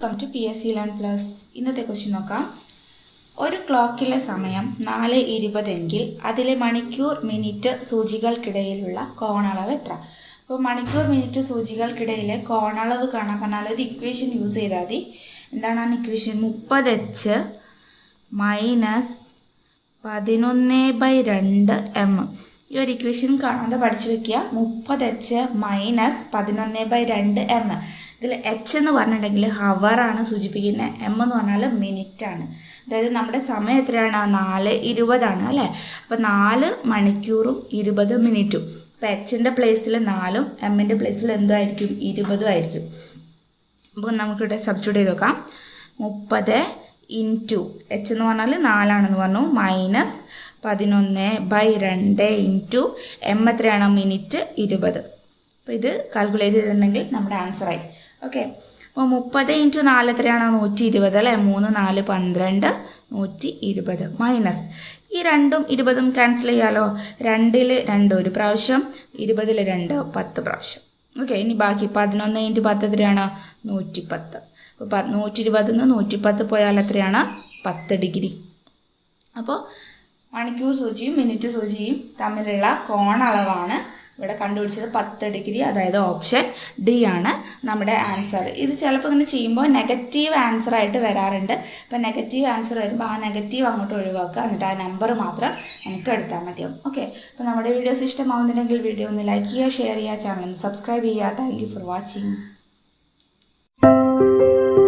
Welcome to P S C learn plus ഇന്നത്തെ question നോക്കാം. ഒരു ക്ലോക്കിലെ സമയം നാല് ഇരുപതെങ്കിൽ അതിലെ മണിക്കൂർ മിനിറ്റ് സൂചികൾക്കിടയിലുള്ള കോണളവ് എത്ര? അപ്പോൾ മണിക്കൂർ മിനിറ്റ് സൂചികൾക്കിടയിലെ കോണളവ് കാണാൻ ഒരു ഇക്വേഷൻ യൂസ് ചെയ്താൽ മതി. എന്താണ് ആ ഇക്വേഷൻ മുപ്പത് എച്ച് മൈനസ് പതിനൊന്ന് ബൈ രണ്ട് എം ഈ ഒരു ഇക്വേഷൻ കാണാതെ പഠിച്ചു വെക്കുക. മുപ്പത് എച്ച് മൈനസ് പതിനൊന്ന് ബൈ രണ്ട് എം ഇതിൽ എച്ച് എന്ന് പറഞ്ഞിട്ടുണ്ടെങ്കിൽ ഹവറാണ് സൂചിപ്പിക്കുന്നത്. എം എന്ന് പറഞ്ഞാൽ മിനിറ്റ് ആണ്. അതായത് നമ്മുടെ സമയം എത്രയാണ്? നാല് ഇരുപതാണ് അല്ലേ? അപ്പോൾ നാല് മണിക്കൂറും ഇരുപത് മിനിറ്റും. അപ്പോൾ എച്ചിന്റെ പ്ലേസിൽ നാലും എമ്മിന്റെ പ്ലേസിൽ എന്തായിരിക്കും ഇരുപതും ആയിരിക്കും. അപ്പോൾ നമുക്കിവിടെ സബ്സ്റ്റിറ്റ്യൂട്ട് ചെയ്ത് നോക്കാം. മുപ്പത് ഇന്റു എച്ച് എന്ന് പറഞ്ഞാൽ നാലാണെന്ന് പറഞ്ഞു. മൈനസ് പതിനൊന്ന് ബൈ രണ്ട് ഇന്റു എം എത്രയാണ്? മിനിറ്റ് ഇരുപത്. അപ്പോൾ ഇത് കാൽക്കുലേറ്റ് ചെയ്തിട്ടുണ്ടെങ്കിൽ നമ്മുടെ ആൻസറായി ഓക്കെ അപ്പോൾ മുപ്പത് ഇന്റു നാല് എത്രയാണ്? നൂറ്റി ഇരുപത് അല്ലേ? മൂന്ന് നാല് പന്ത്രണ്ട് നൂറ്റി ഇരുപത് മൈനസ് ഈ രണ്ടും ഇരുപതും ക്യാൻസൽ ചെയ്യാലോ? രണ്ടിൽ രണ്ട് ഒരു പ്രാവശ്യം ഇരുപതിൽ രണ്ട് പത്ത് പ്രാവശ്യം. ഓക്കെ ഇനി ബാക്കി പതിനൊന്ന് ഇന്റു പത്ത് എത്രയാണ്? നൂറ്റി പത്ത് അപ്പോൾ നൂറ്റി ഇരുപതിൽ നിന്ന് നൂറ്റി പത്ത് പോയാൽ എത്രയാണ്? പത്ത് ഡിഗ്രി. അപ്പോൾ മണിക്കൂർ സൂചിയും മിനിറ്റ് സൂചിയും തമ്മിലുള്ള കോണളവാണ് ഇവിടെ കണ്ടുപിടിച്ചത് പത്ത് ഡിഗ്രി അതായത് ഓപ്ഷൻ ഡി ആണ് നമ്മുടെ ആൻസർ. ഇത് ചിലപ്പോൾ ഇങ്ങനെ ചെയ്യുമ്പോൾ നെഗറ്റീവ് ആൻസർ ആയിട്ട് വരാറുണ്ട്. അപ്പോൾ നെഗറ്റീവ് ആൻസർ വരുമ്പോൾ ആ നെഗറ്റീവ് അങ്ങോട്ട് ഒഴിവാക്കുക. എന്നിട്ട് ആ നമ്പർ മാത്രം നമുക്ക് എടുത്താൽ മതിയാവും ഓക്കെ. അപ്പോൾ നമ്മുടെ വീഡിയോസ് ഇഷ്ടമാവുന്നുണ്ടെങ്കിൽ വീഡിയോ ഒന്ന് ലൈക്ക് ചെയ്യുക ഷെയർ ചെയ്യുക ചാനൽ ഒന്ന് സബ്സ്ക്രൈബ് ചെയ്യുക. Thank for watching. Música